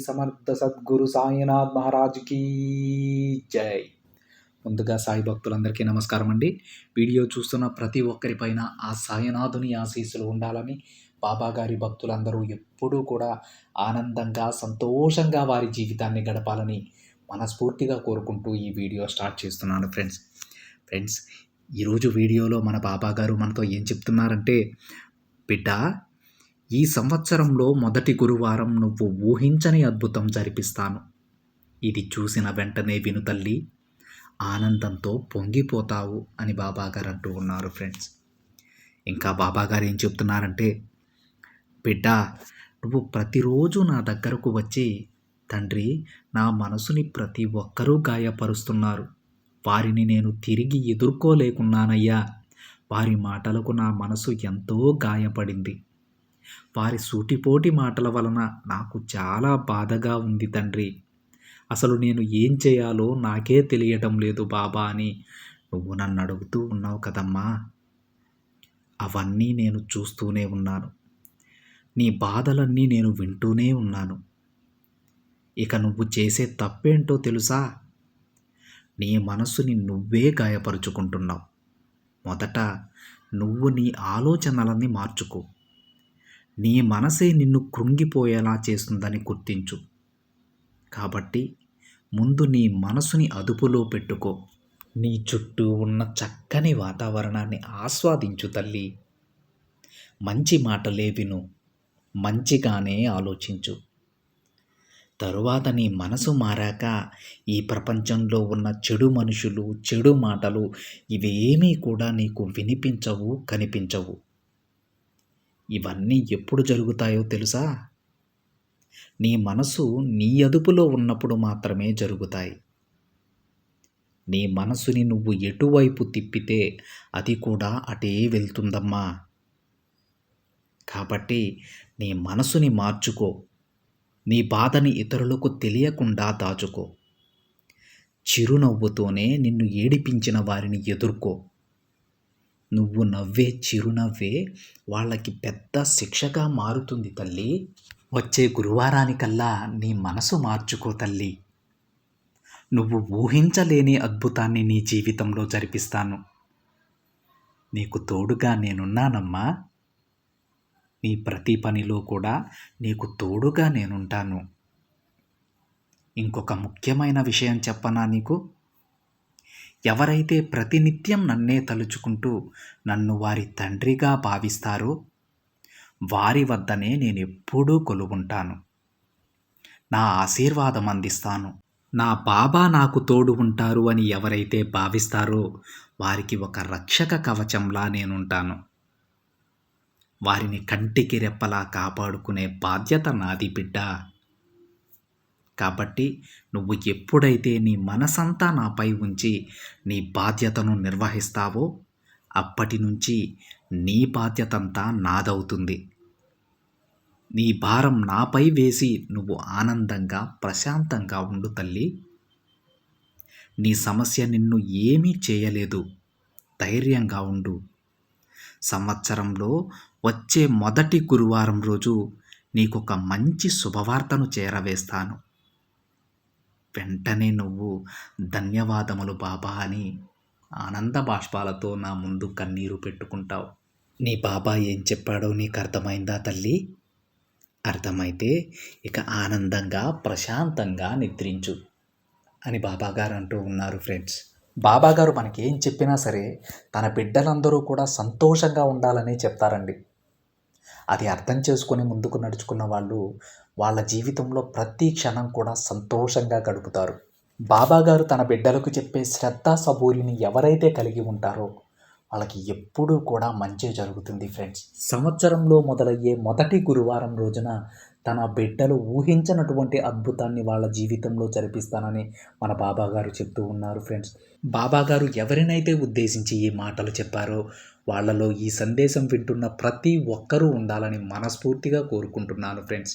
సమర్థ సద్గురు సాయినాథ్ మహారాజ్కి జై. ముందుగా సాయి భక్తులందరికీ నమస్కారం అండి వీడియో చూస్తున్న ప్రతి ఒక్కరిపైన ఆ సాయినాథుని ఆశీస్సులు ఉండాలని బాబా గారి భక్తులందరూ ఎప్పుడూ కూడా ఆనందంగా సంతోషంగా వారి జీవితాన్ని గడపాలని మనస్ఫూర్తిగా కోరుకుంటూ ఈ వీడియో స్టార్ట్ చేస్తున్నాను ఫ్రెండ్స్. ఫ్రెండ్స్ ఈరోజు వీడియోలో మన బాబా గారు మనతో ఏం చెప్తున్నారంటే బిడ్డ ఈ సంవత్సరంలో మొదటి గురువారం నువ్వు ఊహించని అద్భుతం జరిపిస్తాను. ఇది చూసిన వెంటనే విను తల్లి. ఆనందంతో పొంగిపోతావు అని బాబాగారు అంటూ ఉన్నారు ఫ్రెండ్స్. ఇంకా బాబాగారు ఏం చెప్తున్నారంటే బిడ్డ నువ్వు ప్రతిరోజు నా దగ్గరకు వచ్చి తండ్రి నా మనసుని ప్రతి ఒక్కరూ గాయపరుస్తున్నారు. వారిని నేను తిరిగి ఎదుర్కోలేకున్నానయ్యా. వారి మాటలకు నా మనసు ఎంతో గాయపడింది. వారి సూటిపోటి మాటల వలన నాకు చాలా బాధగా ఉంది తండ్రి. అసలు నేను ఏం చేయాలో నాకే తెలియటం లేదు బాబా అని నువ్వు నన్ను అడుగుతూ ఉన్నావు కదమ్మా. అవన్నీ నేను చూస్తూనే ఉన్నాను. నీ బాధలన్నీ నేను వింటూనే ఉన్నాను. ఇక నువ్వు చేసే తప్పేంటో తెలుసా? నీ మనసుని నువ్వే గాయపరుచుకుంటున్నావు. మొదట నువ్వు నీ ఆలోచనలని మార్చుకో. నీ మనసే నిన్ను కృంగిపోయేలా చేస్తుందని గుర్తించు. కాబట్టి ముందు నీ మనసుని అదుపులో పెట్టుకో. నీ చుట్టూ ఉన్న చక్కని వాతావరణాన్ని ఆస్వాదించు తల్లి. మంచి మాటలే విను. మంచిగానే ఆలోచించు. తరువాత నీ మనసు మారాక ఈ ప్రపంచంలో ఉన్న చెడు మనుషులు చెడు మాటలు ఇవేమీ కూడా నీకు వినిపించవు కనిపించవు. ఇవన్నీ ఎప్పుడు జరుగుతాయో తెలుసా? నీ మనసు నీ అదుపులో ఉన్నప్పుడు మాత్రమే జరుగుతాయి. నీ మనసుని నువ్వు ఎటువైపు తిప్పితే అది కూడా అటే వెళ్తుందమ్మా. కాబట్టి నీ మనసుని మార్చుకో. నీ బాధని ఇతరులకు తెలియకుండా దాచుకో. చిరునవ్వుతోనే నిన్ను ఏడిపించిన వారిని ఎదుర్కో. నువ్వు నవ్వే చిరునవ్వే వాళ్ళకి పెద్ద శిక్షగా మారుతుంది తల్లి. వచ్చే గురువారానికల్లా నీ మనసు మార్చుకో తల్లి. నువ్వు ఊహించలేని అద్భుతాన్ని నీ జీవితంలో జరిపిస్తాను. నీకు తోడుగా నేనున్నానమ్మా. నీ ప్రతి పనిలో కూడా నీకు తోడుగా నేనుంటాను. ఇంకొక ముఖ్యమైన విషయం చెప్పనా నీకు? ఎవరైతే ప్రతినిత్యం నన్నే తలుచుకుంటూ నన్ను వారి తండ్రిగా భావిస్తారో వారి వద్దనే నేను ఎప్పుడూ కొలుగుంటాను నా ఆశీర్వాదం అందిస్తాను. నా బాబా నాకు తోడు ఉంటారు అని ఎవరైతే భావిస్తారో వారికి ఒక రక్షక కవచంలా నేనుంటాను. వారిని కంటికి రెప్పలా కాపాడుకునే బాధ్యత నాది బిడ్డ. కాబట్టి నువ్వు ఎప్పుడైతే నీ మనసంతా నాపై ఉంచి నీ బాధ్యతను నిర్వహిస్తావో అప్పటి నుంచి నీ బాధ్యతంతా నాదవుతుంది. నీ భారం నాపై వేసి నువ్వు ఆనందంగా ప్రశాంతంగా ఉండు తల్లి. నీ సమస్య నిన్ను ఏమీ చేయలేదు. ధైర్యంగా ఉండు. సంవత్సరంలో వచ్చే మొదటి గురువారం రోజు నీకొక మంచి శుభవార్తను చేరవేస్తాను. వెంటనే నువ్వు ధన్యవాదములు బాబా అని ఆనంద బాష్పాలతో నా ముందు కన్నీరు పెట్టుకుంటావు. నీ బాబా ఏం చెప్పాడో నీకు అర్థమైందా తల్లి? అర్థమైతే ఇక ఆనందంగా ప్రశాంతంగా నిద్రించు అని బాబాగారు అంటూ ఉన్నారు ఫ్రెండ్స్. బాబాగారు మనకి ఏం చెప్పినా సరే తన బిడ్డలందరూ కూడా సంతోషంగా ఉండాలని చెప్తారండి. అది అర్థం చేసుకొని ముందుకు నడుచుకున్న వాళ్ళు వాళ్ళ జీవితంలో ప్రతి క్షణం కూడా సంతోషంగా గడుపుతారు. బాబాగారు తన బిడ్డలకు చెప్పే శ్రద్ధ సబూరిని ఎవరైతే కలిగి ఉంటారో వాళ్ళకి ఎప్పుడూ కూడా మంచి జరుగుతుంది ఫ్రెండ్స్. సంవత్సరంలో మొదలయ్యే మొదటి గురువారం రోజున తన బిడ్డలు ఊహించినటువంటి అద్భుతాన్ని వాళ్ళ జీవితంలో జరిపిస్తానని మన బాబాగారు చెప్తూ ఉన్నారు ఫ్రెండ్స్. బాబాగారు ఎవరినైతే ఉద్దేశించి ఈ మాటలు చెప్పారో వాళ్ళలో ఈ సందేశం వింటున్న ప్రతి ఒక్కరూ ఉండాలని మనస్ఫూర్తిగా కోరుకుంటున్నాను ఫ్రెండ్స్.